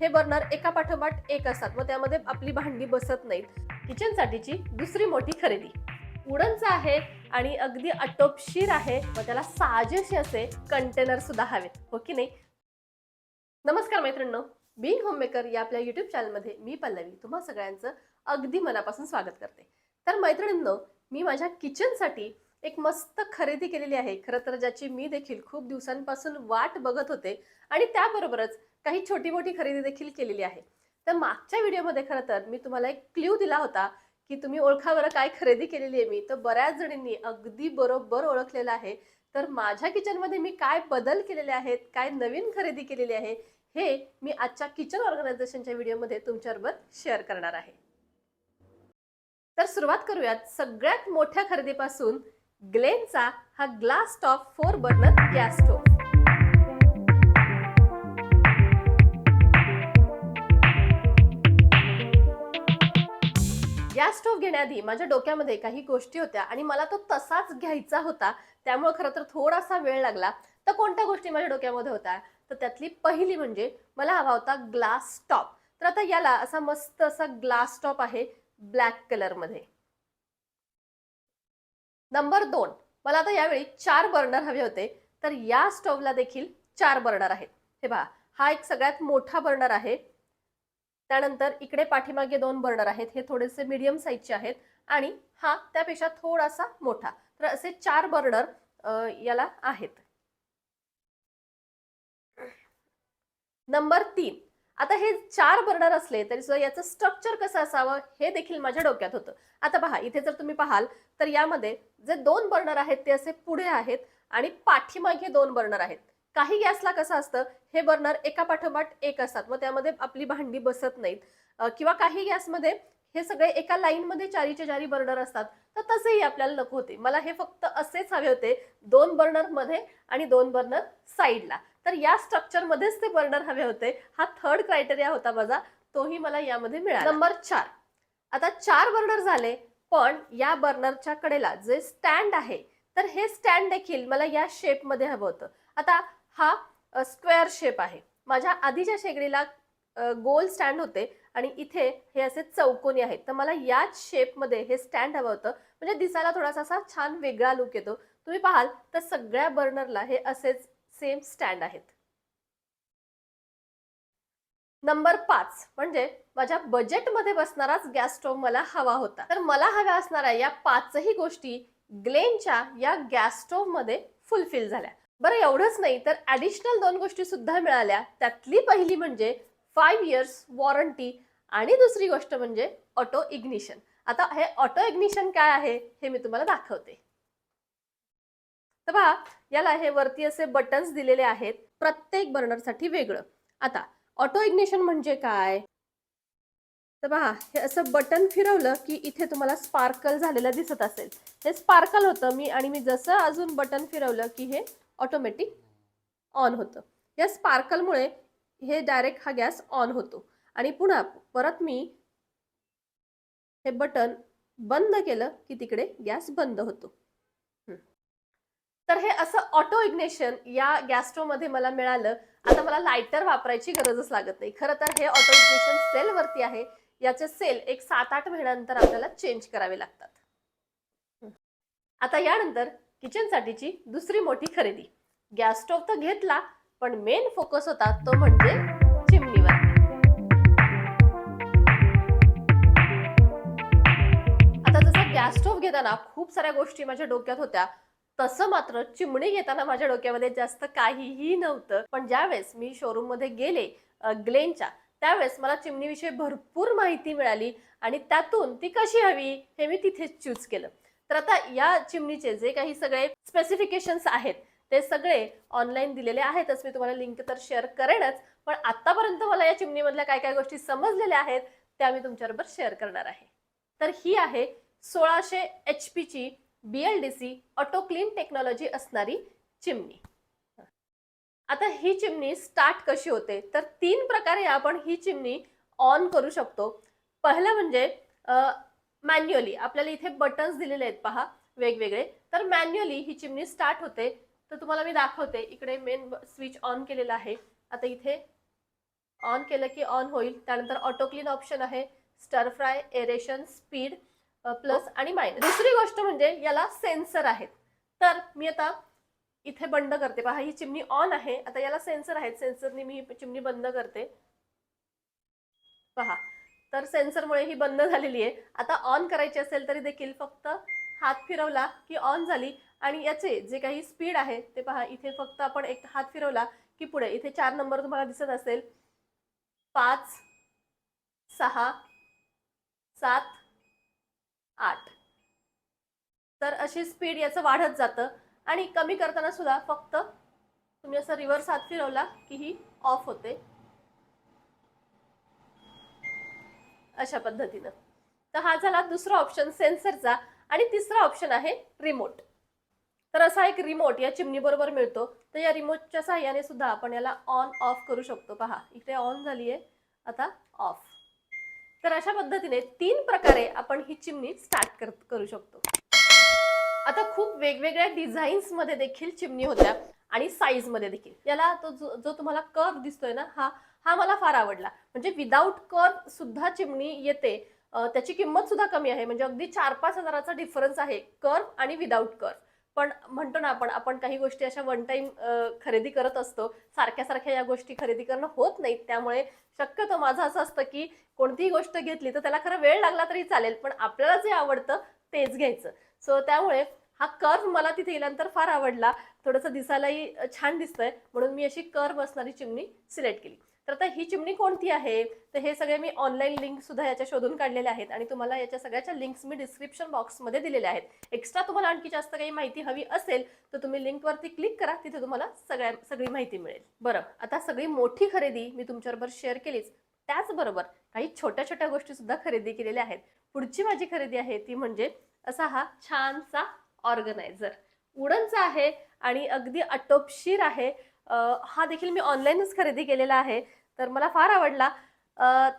हे बर्नर एका पाठोपाठ एक असतात. व त्यामध्ये आपली भांडी बसत नाहीत. किचनसाठीची दुसरी मोठी खरेदी. उडनचं आहे आणि अगदी अटोपशीर आहे. व त्याला साजेसे असे कंटेनर सुद्धा हवेत. हो की नाही? नमस्कार मैत्रिणींनो. बिंग होममेकर या आपल्या युट्यूब चॅनलमध्ये मी पल्लवी. तुम्हा सगळ्यांचं अगदी मनापासून स्वागत करते. तर मैत्रिणींनो मी माझ्या किचनसाठी एक मस्त खरेदी केलेली आहे. खरं तर ज्याची मी देखील खूप दिवसांपासून वाट बघत होते. आणि त्याबरोबरच काही छोटी मोठी खरेदी देखील केलेली आहे. तर मागच्या व्हिडिओमध्ये खरं तर मी तुम्हाला एक क्ल्यू दिला होता की तुम्ही ओळखा बरं काय खरेदी केलेली आहे मी. तर बऱ्याच जणींनी अगदी बरोबर ओळखलेलं आहे. तर माझ्या किचनमध्ये मी काय बदल केलेले आहेत काय नवीन खरेदी केलेली आहे हे मी आजच्या किचन ऑर्गनायझेशनच्या व्हिडिओमध्ये तुमच्याबरोबर शेअर करणार आहे. तर सुरुवात करूयात. सगळ्यात मोठ्या खरेदीपासून ग्लेनचा हा glass top four burner gas stove gas stove घेण्याआधी माझ्या डोक्यामध्ये काही गोष्टी होत्या आणि मला तो तसाच घ्यायचा होता. त्यामुळे खरं तर थोडासा वेळ लागला. तर कोणत्या गोष्टी माझ्या डोक्यामध्ये होत्या? तर त्यातली पहिली म्हणजे मला हवा होता ग्लास टॉप तर आता याला असा मस्त असा ग्लास टॉप आहे ब्लॅक कलरमध्ये नंबर दोन. मला आता यावेळी चार बर्नर हवे होते. तर या स्टोव्हला देखील चार बर्नर आहेत. हे पहा हा एक सगळ्यात मोठा बर्नर आहे. त्यानंतर इकडे पाठीमागे दोन बर्नर आहेत. हे थोडेसे मीडियम साईजचे आहेत. आणि हा त्यापेक्षा थोडासा मोठा. तर असे चार बर्नर याला आहेत. नंबर तीन. आता हे चार बर्नर असले तरी सुद्धा याचं स्ट्रक्चर कसं असावं हे देखील माझ्या डोक्यात होतं. आता पहा इथे जर तुम्ही पाहाल तर यामध्ये जे दोन बर्नर आहेत ते असे पुढे आहेत आणि पाठीमागे दोन बर्नर आहेत. काही गॅसला कसं असतं हे बर्नर एका पाठोपाठ एक असतात. मग त्यामध्ये आपली भांडी बसत नाहीत. किंवा काही गॅसमध्ये हे सगळे एका लाईनमध्ये चारीचे चारी बर्नर असतात तर तसेही आपल्याला नको होते. मला हे फक्त असेच हवे होते दोन बर्नरमध्ये आणि दोन बर्नर साईडला. तर या स्ट्रक्चरमध्येच ते बर्नर हवे होते. हा थर्ड क्रायटेरिया होता माझा तोही मला यामध्ये मिळाला. नंबर चार. आता चार बर्नर झाले पण या बर्नरच्या कडेला जे स्टँड आहे तर हे स्टँड देखील मला या शेपमध्ये हवं होतं. आता हा स्क्वेअर शेप आहे. माझ्या आधीच्या शेगडीला गोल स्टँड होते आणि इथे हे असे चौकोनी आहेत. तर मला याच शेपमध्ये हे स्टँड हवं होतं. म्हणजे दिसायला थोडासा असा छान वेगळा लुक येतो. तुम्ही पाहाल तर सगळ्या बर्नरला हे असेच सेम स्टँड आहेत. नंबर पाच म्हणजे माझ्या बजेटमध्ये बसणाराच गॅस स्टोव्ह मला हवा होता. तर मला हव्या असणाऱ्या या पाचही गोष्टी ग्लेनच्या या गॅस स्टोव्हमध्ये फुलफिल झाल्या. बरं एवढंच नाही तर ऍडिशनल दोन गोष्टी सुद्धा मिळाल्या. त्यातली पहिली म्हणजे फाईव्ह इयर्स वॉरंटी आणि दुसरी गोष्ट म्हणजे ऑटो इग्निशन आता हे ऑटो इग्निशन काय आहे हे मी तुम्हाला दाखवते. तर पहा याला हे वरती असे बटन्स दिलेले आहेत प्रत्येक बर्नरसाठी वेगळं. आता ऑटो इग्निशन म्हणजे काय? तर पहा हे असं बटन फिरवलं की इथे तुम्हाला स्पार्कल झालेलं दिसत असेल. हे स्पार्कल होतं मी आणि मी जसं अजून बटन फिरवलं की हे ऑटोमॅटिक ऑन होतं. या स्पार्कलमुळे हे डायरेक्ट हा गॅस ऑन होतो. आणि पुन्हा परत मी हे बटन बंद केलं की तिकडे गॅस बंद होतो. तर हे असं ऑटो इग्नेशन या गॅस मला मिळालं. आता मला लायटर वापरायची गरजच लागत नाही. खरं तर हे ऑटो इग्नेशन सेलवरती आहे. याचे सेल एक सात आठ महिन्यानंतर आपल्याला चेंज करावे लागतात. आता यानंतर किचनसाठीची दुसरी मोठी खरेदी. गॅस स्टोव्ह तर घेतला पण मेन फोकस होता तो म्हणजे चिमणीवर. आता जसं गॅस स्टोव्ह घेताना खूप साऱ्या गोष्टी माझ्या डोक्यात होत्या तसं मात्र चिमणी घेताना माझ्या डोक्यामध्ये जास्त काहीही नव्हतं. पण ज्यावेळेस मी शोरूममध्ये गेले ग्लेनच्या त्यावेळेस मला चिमणीविषयी भरपूर माहिती मिळाली आणि त्यातून ती कशी हवी हे मी तिथेच चूज केलं. तर आता या चिमणीचे जे काही सगळे स्पेसिफिकेशन्स आहेत ते सगळे ऑनलाईन दिलेले आहेतच. मी तुम्हाला लिंक तर शेअर करेनच. पण आतापर्यंत मला या चिमणीमधल्या काय काय गोष्टी समजलेल्या आहेत त्या मी तुमच्याबरोबर शेअर करणार आहे. तर ही आहे सोळाशे एच पीची B L D C auto clean technology असणारी चिमणी. आता ही चिमणी स्टार्ट कशी होते? तर तीन प्रकारे आपण ही चिमणी ऑन करू शकतो. पहिलं म्हणजे मॅन्युअली. आपल्याला इथे बटन्स दिलेले आहेत पहा वेगवेगळे. तर मॅन्युअली ही चिमणी स्टार्ट होते. तर तुम्हाला मी दाखवते. इकडे मेन स्विच ऑन केलेला आहे. आता इथे ऑन केलं की ऑन होईल. त्यानंतर ऑटो क्लीन ऑप्शन आहे. Stir fry aeration speed plus आणि मायनस दुसरी गोष्ट म्हणजे याला सेन्सर आहेत. तर मी आता इथे बंद करते. पहा ही चिमणी ऑन आहे. आता याला सेन्सर आहेत. सेन्सरनी मी ही चिमणी बंद करते. पहा तर सेन्सरमुळे ही बंद झालेली आहे. आता ऑन करायची असेल तरी देखील फक्त हात फिरवला की ऑन झाली. आणि याचे जे काही स्पीड आहे ते पहा इथे फक्त आपण एक हात फिरवला की पुढे. इथे चार नंबर तुम्हाला दिसत असेल. पाच सहा सात आठ. तर अशी स्पीड याचं वाढत जातं. आणि कमी करताना सुद्धा फक्त तुम्ही असं रिव्हर्स हात फिरवला की ही ऑफ होते. अशा पद्धतीनं. तर हा झाला दुसरा ऑप्शन सेन्सरचा आणि तिसरा ऑप्शन आहे रिमोट तर असा एक रिमोट या चिमणी बरोबर मिळतो. तर या रिमोटच्या साह्याने सुद्धा आपण याला ऑन ऑफ करू शकतो. पहा इथे ऑन झाली आहे आता ऑफ तर अशा पद्धतीने तीन प्रकारे आपण ही चिमणी स्टार्ट कर करू शकतो. आता खूप वेगवेगळ्या डिझाईन्समध्ये देखील चिमणी होत्या आणि साईजमध्ये देखील. याला तो जो जो तुम्हाला कर्व दिसतोय ना हा हा मला फार आवडला. म्हणजे विदाऊट कर्व सुद्धा चिमणी येते. त्याची किंमत सुद्धा कमी आहे. म्हणजे अगदी चार पाच हजाराचा डिफरन्स आहे कर्व आणि विदाऊट कर्व पण म्हणतो ना आपण आपण काही गोष्टी अशा वन टाइम खरेदी करत असतो. सारख्या सारख्या या गोष्टी खरेदी करणं होत नाहीत. त्यामुळे शक्यतो माझं असं असतं की कोणतीही गोष्ट घेतली तर त्याला खरं वेळ लागला तरी चालेल. पण आपल्याला जे आवडतं तेच घ्यायचं. सो त्यामुळे हा कर्व मला तिथे गेल्यानंतर फार आवडला. थोडंसं दिसायलाही छान दिसतंय. म्हणून मी अशी कर्व असणारी चिमणी सिलेक्ट केली. तर आता ही चिमणी कोणती आहे? तर हे सगळे मी ऑनलाईन लिंक सुद्धा याच्या शोधून काढलेले आहेत आणि तुम्हाला याच्या सगळ्याच्या लिंक्स मी डिस्क्रिप्शन बॉक्समध्ये दिलेल्या आहेत. एक्स्ट्रा तुम्हाला आणखी जास्त काही माहिती हवी असेल तर तुम्ही लिंकवरती क्लिक करा तिथे तुम्हाला सगळ्या सगळी माहिती मिळेल. बरं आता सगळी मोठी खरेदी मी तुमच्याबरोबर शेअर केलीच. त्याचबरोबर काही छोट्या छोट्या गोष्टी सुद्धा खरेदी केलेल्या आहेत. पुढची माझी खरेदी आहे ती म्हणजे असा हा छानसा ऑर्गनायझर वुडनचा आहे आणि अगदी अटोपशीर आहे. हा देखील मी ऑनलाईनच खरेदी केलेला आहे. तर मला फार आवडला.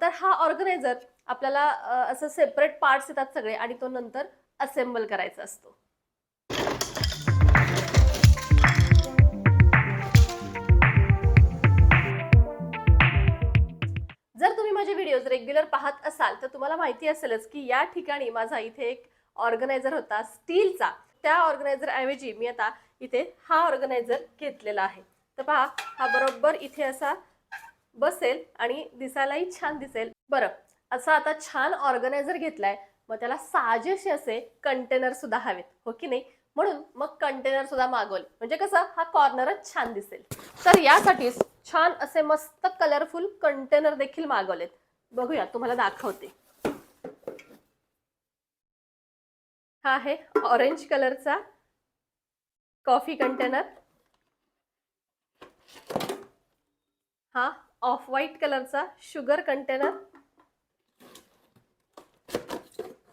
तर हा ऑर्गनायझर आपल्याला असं सेपरेट पार्ट्स येतात सगळे आणि तो नंतर असेंबल करायचा असतो. जर तुम्ही माझे व्हिडिओज रेग्युलर पाहत असाल तर तुम्हाला माहिती असेलच की या ठिकाणी माझा इथे एक ऑर्गनायझर होता स्टीलचा त्या ऑर्गनायझर ऐवजी मी आता इथे हा ऑर्गनायझर घेतलेला आहे. तर पहा हा बरोबर इथे असा बसेल आणि दिसायलाही छान दिसेल. बरं असा आता छान ऑर्गनायझर घेतलाय मग त्याला साजेसे असे कंटेनर सुद्धा हवेत हो की नाही? म्हणून मग कंटेनर सुद्धा मागवले. म्हणजे कसं हा कॉर्नरच छान दिसेल. तर यासाठीच छान असे मस्त कलरफुल कंटेनर देखील मागवलेत. बघूया तुम्हाला दाखवते. हा आहे ऑरेंज कलरचा कॉफी कंटेनर हा ऑफ व्हाईट कलरचा शुगर कंटेनर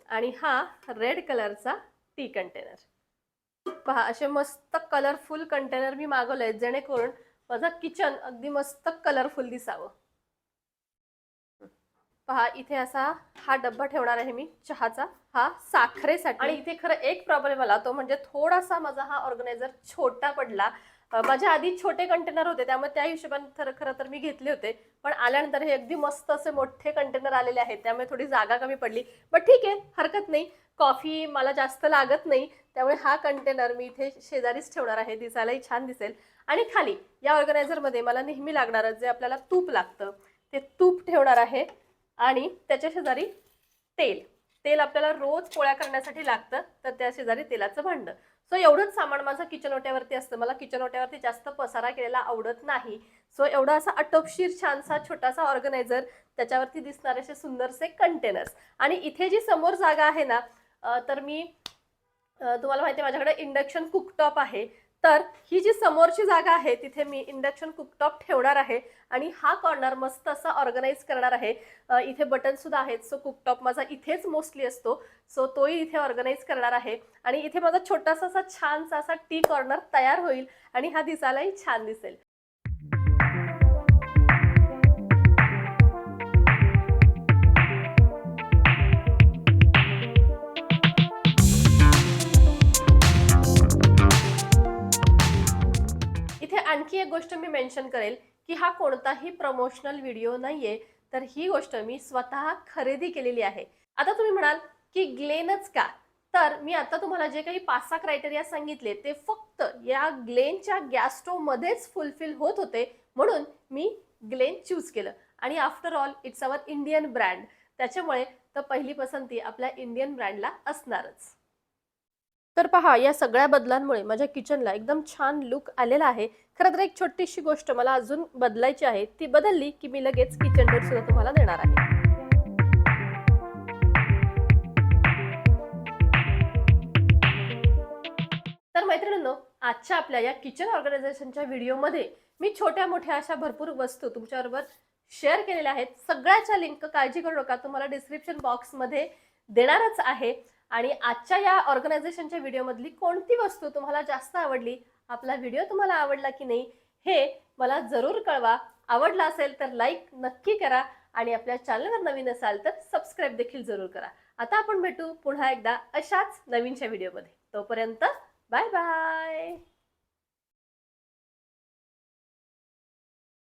आणि हा रेड कलरचा टी कंटेनर पहा असे मस्त कलरफुल कंटेनर मी मागवले जेणेकरून माझं किचन अगदी मस्त कलरफुल दिसावं. पहा इथे असा हा डब्बा ठेवणार आहे मी चहाचा. हा साखरेसाठी. आणि इथे खरं एक प्रॉब्लेम आला तो म्हणजे थोडासा माझा हा ऑर्गनायझर छोटा पडला. माझ्या आधी छोटे कंटेनर होते त्यामुळे त्या हिशोबाने खरं खरं तर मी घेतले होते. पण आल्यानंतर हे अगदी मस्त असे मोठे कंटेनर आलेले आहेत त्यामुळे थोडी जागा कमी पडली. बट ठीक आहे हरकत नाही. कॉफी मला जास्त लागत नाही त्यामुळे हा कंटेनर मी इथे शेजारीच ठेवणार आहे दिसायलाही छान दिसेल. आणि खाली या ऑर्गनायझरमध्ये मला नेहमी लागणारं जे आपल्याला तूप लागतं ते तूप ठेवणार आहे. आणि त्याच्या शेजारी तेल. तेल आपल्याला रोज पोळ्या करण्यासाठी लागतं तर त्या शेजारी तेलाचं भांडं. सो एवढंच सामान माझं किचन ओट्यावरती असतं. मला किचन ओट्यावरती जास्त पसारा केलेला आवडत नाही. सो एवढा असा अटोपशीर छानसा छोटासा ऑर्गनायझर त्याच्यावरती दिसणारे असे सुंदरसे कंटेनर्स आणि इथे जी समोर जागा आहे ना तर मी तुम्हाला माहिती आहे माझ्याकडे इंडक्शन कुकटॉप आहे. तर ही जी समोरची जागा आहे तिथे मी इंडक्शन कुकटॉप ठेवणार आहे आणि हा कॉर्नर मस्त असा ऑर्गनाईज करणार आहे. इथे बटन सुद्धा आहेत सो कुकटॉप माझा इथेच मोस्टली असतो. सो तोही इथे ऑर्गनाईज करणार आहे आणि इथे माझा छोटासा असा छानसा असा टी कॉर्नर तयार होईल आणि हा दिसायलाही छान दिसेल. आणखी एक गोष्ट मी मेन्शन करेल की हा कोणताही प्रमोशनल व्हिडिओ नाहीये तर ही गोष्ट मी स्वतः खरेदी केलेली आहे. आता तुम्ही म्हणाल की ग्लेनच का? तर मी आता तुम्हाला जे काही पाच सहा क्रायटेरिया सांगितले ते फक्त या ग्लेनच्या गॅस मध्येच फुलफिल होत होते म्हणून मी ग्लेन चूज केलं. आणि after all it's our Indian brand त्याच्यामुळे तर पहिली पसंती आपल्या इंडियन ब्रँडला असणारच. तर पहा या सगळ्या बदलांमुळे माझ्या किचनला एकदम छान लुक आलेला आहे. खरं तर एक छोटीशी गोष्ट मला अजून बदलायची आहे ती बदलली की मी लगेच किचन डोर सुद्धा तुम्हाला देणार आहे. तर मैत्रिणींनो आजच्या आपल्या या किचन ऑर्गनायझेशनच्या व्हिडिओमध्ये मी छोट्या मोठ्या अशा भरपूर वस्तू तुमच्याबरोबर शेअर केलेल्या आहेत. सगळ्याच्या लिंक काळजी करू नका तुम्हाला डिस्क्रिप्शन बॉक्समध्ये देणारच आहे. आणि आजच्या या ऑर्गनायझेशनच्या व्हिडिओमधली कोणती वस्तू तुम्हाला जास्त आवडली? आपला व्हिडिओ तुम्हाला आवडला की नाही हे मला जरूर कळवा. आवडला असेल तर लाईक नक्की करा आणि आपल्या चॅनलवर नवीन असाल तर सबस्क्राईब देखील जरूर करा. आता आपण भेटू पुन्हा एकदा अशाच नवीनच्या व्हिडिओमध्ये. तोपर्यंत बाय बाय